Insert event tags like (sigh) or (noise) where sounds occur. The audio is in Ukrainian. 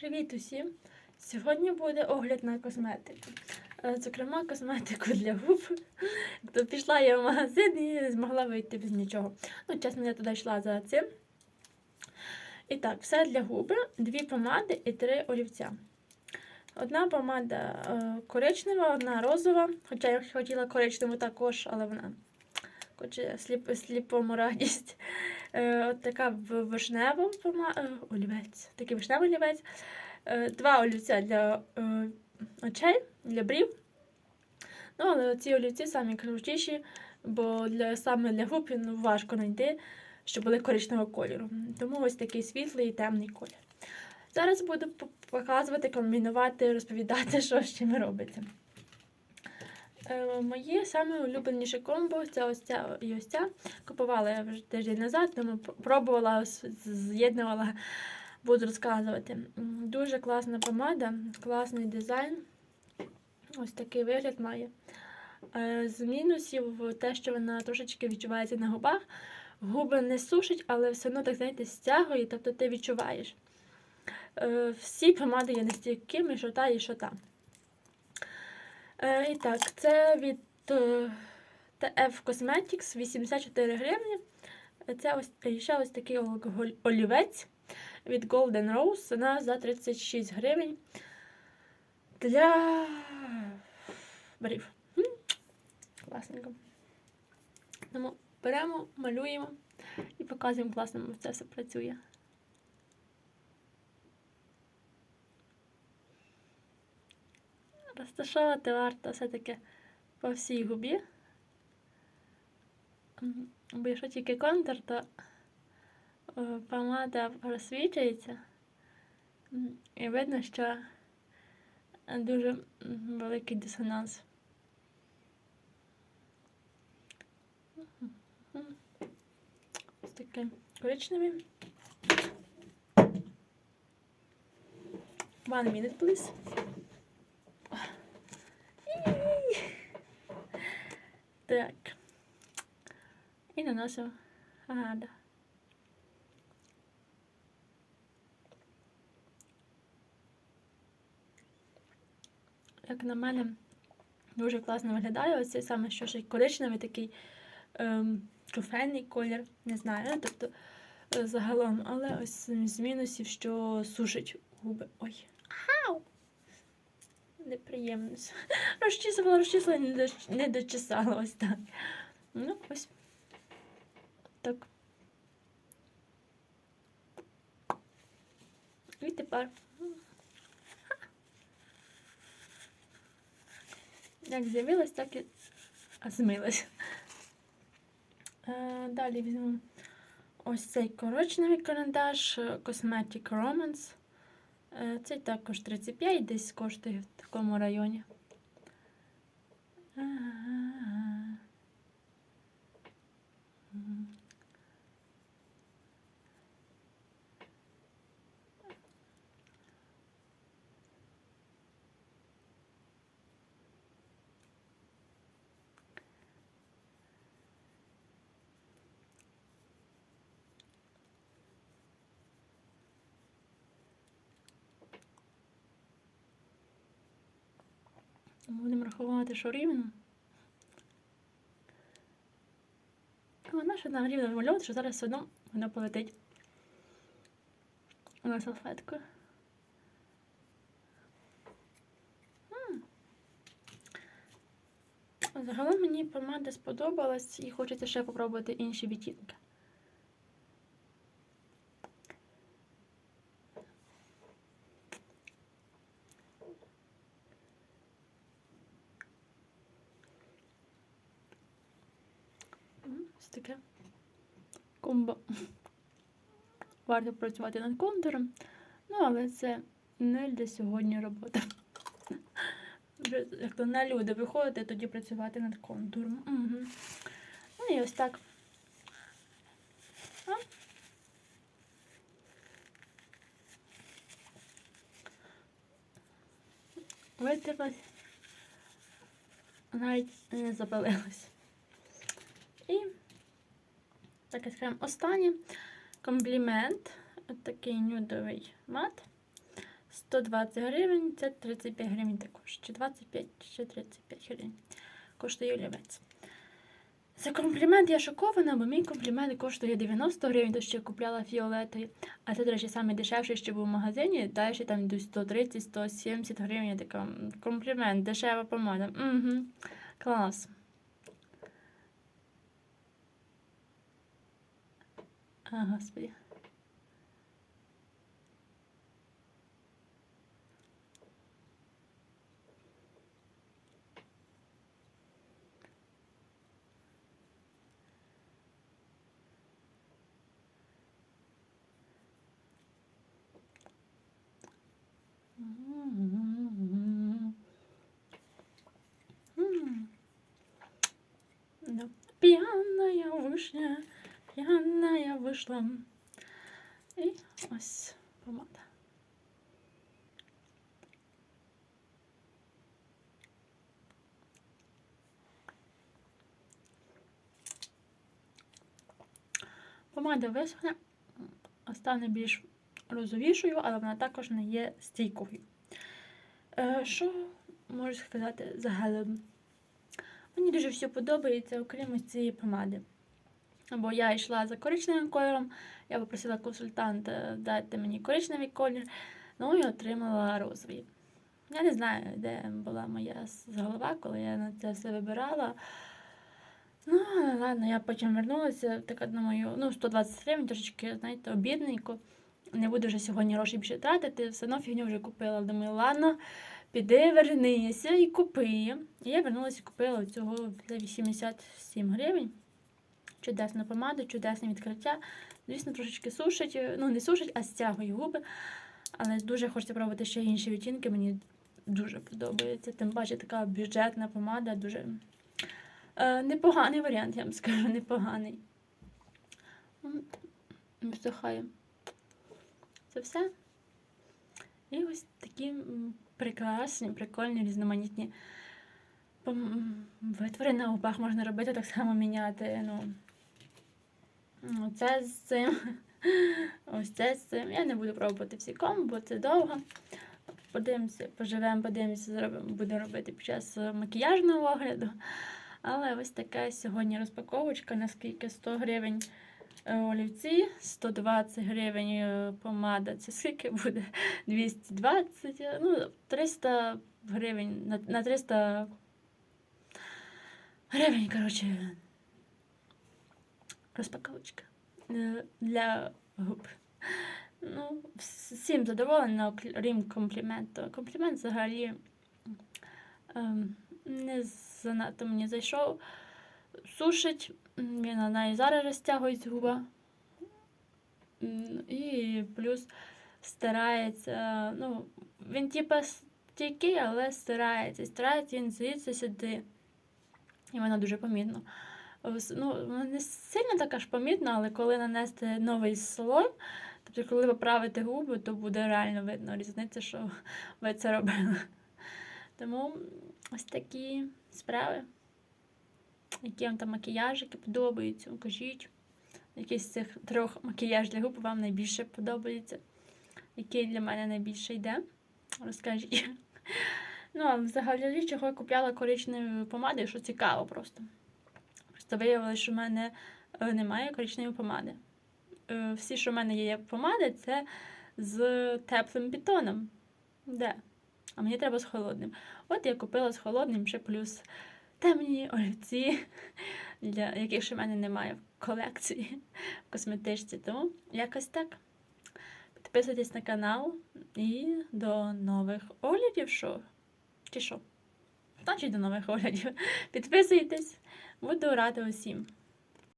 Привіт усім! Сьогодні буде огляд на косметику. Е, Зокрема, косметику для губ. То пішла я в магазин і не змогла вийти без нічого. Ну, чесно, я туди йшла за цим. І так, все для губи, дві помади і три олівця. Одна помада е, коричнева, одна розова. Хоча я хотіла коричневу також, але вона хоче сліп, сліпому радість. Е, от така в- вишнева пома... е, олівець. Такий вишневий олівець. Е, два олівця для очей, для брів. Ну, але ці олівці самі крутіші, бо для, саме для губ ну, важко знайти, щоб були коричневого кольору. Тому ось такий світлий і темний колір. Зараз буду показувати, комбінувати, розповідати, (laughs) що з чим робиться. Е, Моє саме улюбленіше комбо це ось ця і ось ця. Купувала я вже тиждень назад, тому пробувала, з'єднувала, буду розказувати. Дуже класна помада, класний дизайн. Ось такий вигляд має. Е, З мінусів те, що вона трошечки відчувається на губах. Губи не сушить, але все одно, так знаєте, стягує, тобто ти відчуваєш. Е, Всі помади є настійкими, що та і що та. Е, І так, це від е, TF Cosmetics 84 гривні. Це ось ще ось такий олівець від Golden Rose. Вона за 36 гривень для брів. Класненько. Тому беремо, малюємо і показуємо класно, це все працює. Розташовувати варто все-таки по всій губі. Бо якщо тільки контур, то е, помада розсвічується. І видно, що дуже великий дисонанс. Ось такий коричневий. One minute, please. Так. І наносимо. Ага, да. Як на мене, дуже класно виглядає. Оцей саме що ще коричневий такий ем, кофейний колір. Не знаю. Ну, тобто е, загалом, але ось з мінусів, що сушить губи. Ой. Ау! Неприємно. (laughs) Розчісувала, розчісувала, не, доч- не дочесала ось так. Ну, ось. Так. І тепер. Як з'явилась, так і змилась. Е, Далі візьму ось цей коричневий карандаш е, Cosmetic Romance. Е, Цей також 35 десь коштує в такому районі. Ага. Мгм. Будемо рахувати, що рівно. Вона ще там рівно вимальовувати, що зараз все одно воно полетить на салфетку. Загалом мені помада сподобалась і хочеться ще попробувати інші відтінки. Комбо. Варто працювати над контуром. Ну, але це не для сьогодні робота. Вже як то на люди виходити, тоді працювати над контуром. Угу. Ну і ось так. А? Витерлась. Навіть не запалилась. І таке скажемо останнє комплімент. От такий нюдовий мат 120 гривень, це 35 гривень також. Чи 25, чи 35 гривень. Коштує олівець. За комплімент я шокована, бо мій комплімент коштує 90 гривень, то ще купляла фіолетові. А це, до речі, саме дешевше, що був в магазині. Далі там йдуть 130-170 гривень. Я така комплімент, дешева помада. Угу. Клас. А, господи. М. Да. Вишня, п'яная вийшла. І ось помада. Помада висохне, стане більш розовішою, але вона також не є стійкою. Е, Що можу сказати загалом? Мені дуже все подобається, окрім цієї помади. Бо я йшла за коричневим кольором, я попросила консультанта дати мені коричневий колір, ну і отримала розовий. Я не знаю, де була моя голова, коли я на це все вибирала. Ну, ладно, я потім вернулася, така думаю, ну, 120 гривень, трошечки, знаєте, обідненько. Не буду вже сьогодні гроші більше тратити, все одно фігню вже купила. Думаю, ладно, піди вернися і купи. І я вернулася і купила цього за 87 гривень. Чудесну помаду, чудесне відкриття. Звісно, трошечки сушить, ну не сушить, а стягує губи. Але дуже хочеться пробувати ще інші відтінки. Мені дуже подобається. Тим паче така бюджетна помада, дуже е, непоганий варіант, я вам скажу, непоганий. М, Висохає. Це все. І ось такі прекрасні, прикольні, різноманітні витвори на губах можна робити, так само міняти. Ну, Оце з цим. Ось це з цим. Я не буду пробувати всі ком, бо це довго. Подивимося, поживемо, подивимося, зробимо, буду робити під час е, макіяжного огляду. Але ось така сьогодні розпаковочка, наскільки 100 гривень е, олівці, 120 гривень е, помада. Це скільки буде? 220, е, ну, 300 гривень на 300 гривень, коротше, розпаковочка е, для губ. Ну, всім задоволена, окрім компліменту. Комплімент взагалі ем, не занадто мені зайшов. Сушить, він вона і зараз розтягується губа. І плюс старається, ну, він типа стійкий, але старається. Старається він звідси сюди. І вона дуже помітно. Ну, не сильно така ж помітна, але коли нанести новий слой, тобто коли поправити губи, то буде реально видно різницю, що (laughs) ви це робили. Тому ось такі справи. Які вам там макіяжики подобаються, кажіть. Який з цих трьох макіяж для губ вам найбільше подобається? Який для мене найбільше йде? Розкажіть. (laughs) Ну, а взагалі, чого я купляла коричневі помади, що цікаво просто. Просто виявилося, що в мене е, немає коричневої помади. Е, Всі, що в мене є помади, це з теплим бетоном. Де? А мені треба з холодним. От я купила з холодним ще плюс темні олівці, (laughs) для яких ще в мене немає в колекції (laughs) в косметичці. Тому якось так. Підписуйтесь на канал і до нових оглядів, що? Чи що? Значить, до нових оглядів. (laughs) Підписуйтесь, буду рада усім.